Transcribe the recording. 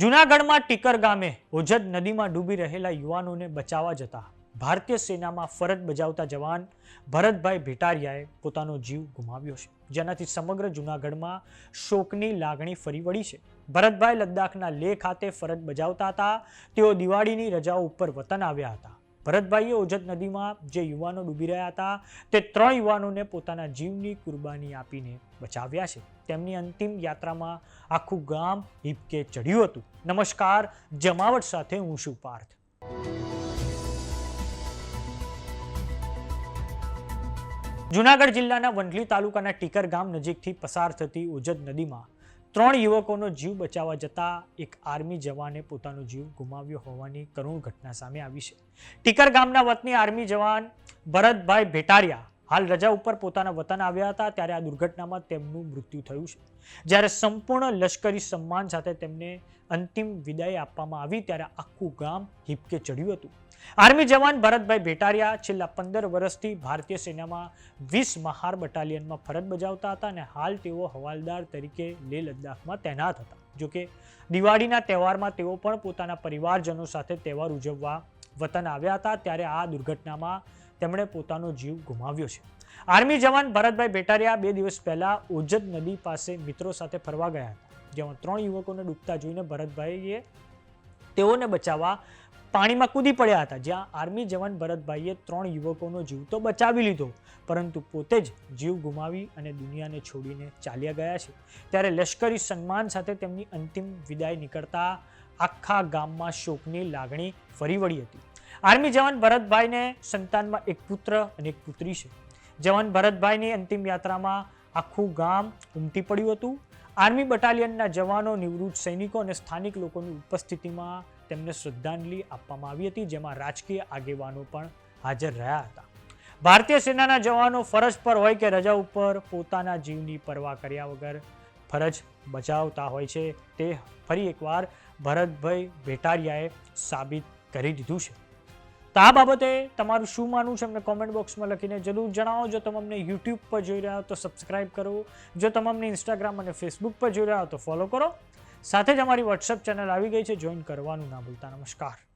જૂનાગઢમાં ટીકર ગામે ઓજત નદીમાં ડૂબી રહેલા યુવાનોને બચાવવા જતા ભારતીય સેનામાં ફરજ બજાવતા જવાન ભરતભાઈ ભેટારિયાએ પોતાનો જીવ ગુમાવ્યો છે. જેનાથી સમગ્ર જૂનાગઢમાં શોકની લાગણી ફરી વળી છે. ભરતભાઈ લદ્દાખના લેહ ખાતે ફરજ બજાવતા હતા. તેઓ દિવાળીની રજાઓ ઉપર વતન આવ્યા હતા. ભરતભાઈએ ઓજત નદીમાં જે યુવાનો ડૂબી રહ્યા હતા, તે ત્રણ યુવાનોને પોતાના જીવની કુરબાની આપીને બચાવ્યા છે. તેમની અંતિમ યાત્રામાં આખું ગામ હિપકે ચડ્યું હતું. નમસ્કાર, જમાવટ સાથે હું શું પાર્થ. જુનાગઢ જિલ્લાના વંડલી તાલુકાના ટીકર ગામ નજીકથી પસાર થતી ઓજત નદીમાં ત્રણ યુવકોનો જીવ બચાવવા જતા એક આર્મી જવાને પોતાનો જીવ ગુમાવ્યો હોવાની કરુણ ઘટના સામે આવી છે. ટીકર ગામના વતની આર્મી જવાન ભરતભાઈ ભેટારિયા હાલ રજા ઉપર પોતાના વતન આવ્યા હતા ત્યારે આ દુર્ઘટનામાં તેમનું મૃત્યુ થયું છે. જ્યારે સંપૂર્ણ લશ્કરી સન્માન સાથે તેમને અંતિમ વિદાય આપવામાં આવી ત્યારે આખું ગામ હિપકે ચડ્યું હતું. આર્મી જવાન ભરતભાઈ ભેટારિયા છેલ્લા પંદર વર્ષથી ભારતીય સેનામાં વીસ મહાર બટાલિયનમાં ફરજ બજાવતા હતા અને હાલ તેઓ હવાલદાર તરીકે લેહ લદ્દાખમાં તૈનાત હતા. જોકે દિવાળીના તહેવારમાં તેઓ પણ પોતાના પરિવારજનો સાથે તહેવાર ઉજવવા વતન આવ્યા હતા, ત્યારે આ દુર્ઘટનામાં તેમણે પોતાનો જીવ ગુમાવ્યો છે. આર્મી જવાન ભરતભાઈ ભેટારિયા બે દિવસ પહેલા ઓજત નદી પાસે મિત્રો સાથે ફરવા ગયા હતા, જેમાં ત્રણ યુવકોને ડૂબતા જોઈને ભરતભાઈએ તેઓને બચાવવા પાણીમાં કૂદી પડ્યા હતા, જ્યાં આર્મી જવાન ભરતભાઈએ ત્રણ યુવકોનો જીવ તો બચાવી લીધો, પરંતુ પોતે જ જીવ ગુમાવી અને દુનિયાને છોડીને ચાલ્યા ગયા છે. ત્યારે લશ્કરી સન્માન સાથે તેમની અંતિમ વિદાય નીકળતા આખા ગામમાં શોકની લાગણી ફરી વળી હતી. આર્મી જવાન ભરતભાઈને સંતાનમાં એક પુત્ર અને એક પુત્રી છે. જવાન ભરતભાઈની અંતિમ યાત્રામાં આખું ગામ ઉમટી પડ્યું હતું. આર્મી બટાલિયનના જવાનો, નિવૃત્ત સૈનિકો અને સ્થાનિક લોકોની ઉપસ્થિતિમાં તેમને શ્રદ્ધાંજલિ આપવામાં આવી હતી, જેમાં રાજકીય આગેવાનો પણ હાજર રહ્યા હતા. ભારતીય સેનાના જવાનો ફરજ પર હોય કે રજા ઉપર પોતાના જીવની પરવા કર્યા વગર ફરજ બજાવતા હોય છે, તે ફરી એકવાર ભરતભાઈ ભેટારિયાએ સાબિત કરી દીધું છે. તો આ બાબતે તમારું શું માનવું છે? અમને કોમેન્ટ બોક્સમાં લખીને જરૂર જણાવો. જો તમે અમને યુટ્યુબ પર જોઈ રહ્યા હો તો સબસ્ક્રાઈબ કરો. જો તમે અમને ઇન્સ્ટાગ્રામ અને ફેસબુક પર જોઈ રહ્યા હો તો ફોલો કરો. સાથે જ અમારી વોટ્સઅપ ચેનલ આવી ગઈ છે. જોઈન કરવાનું ના ભૂલતા. નમસ્કાર.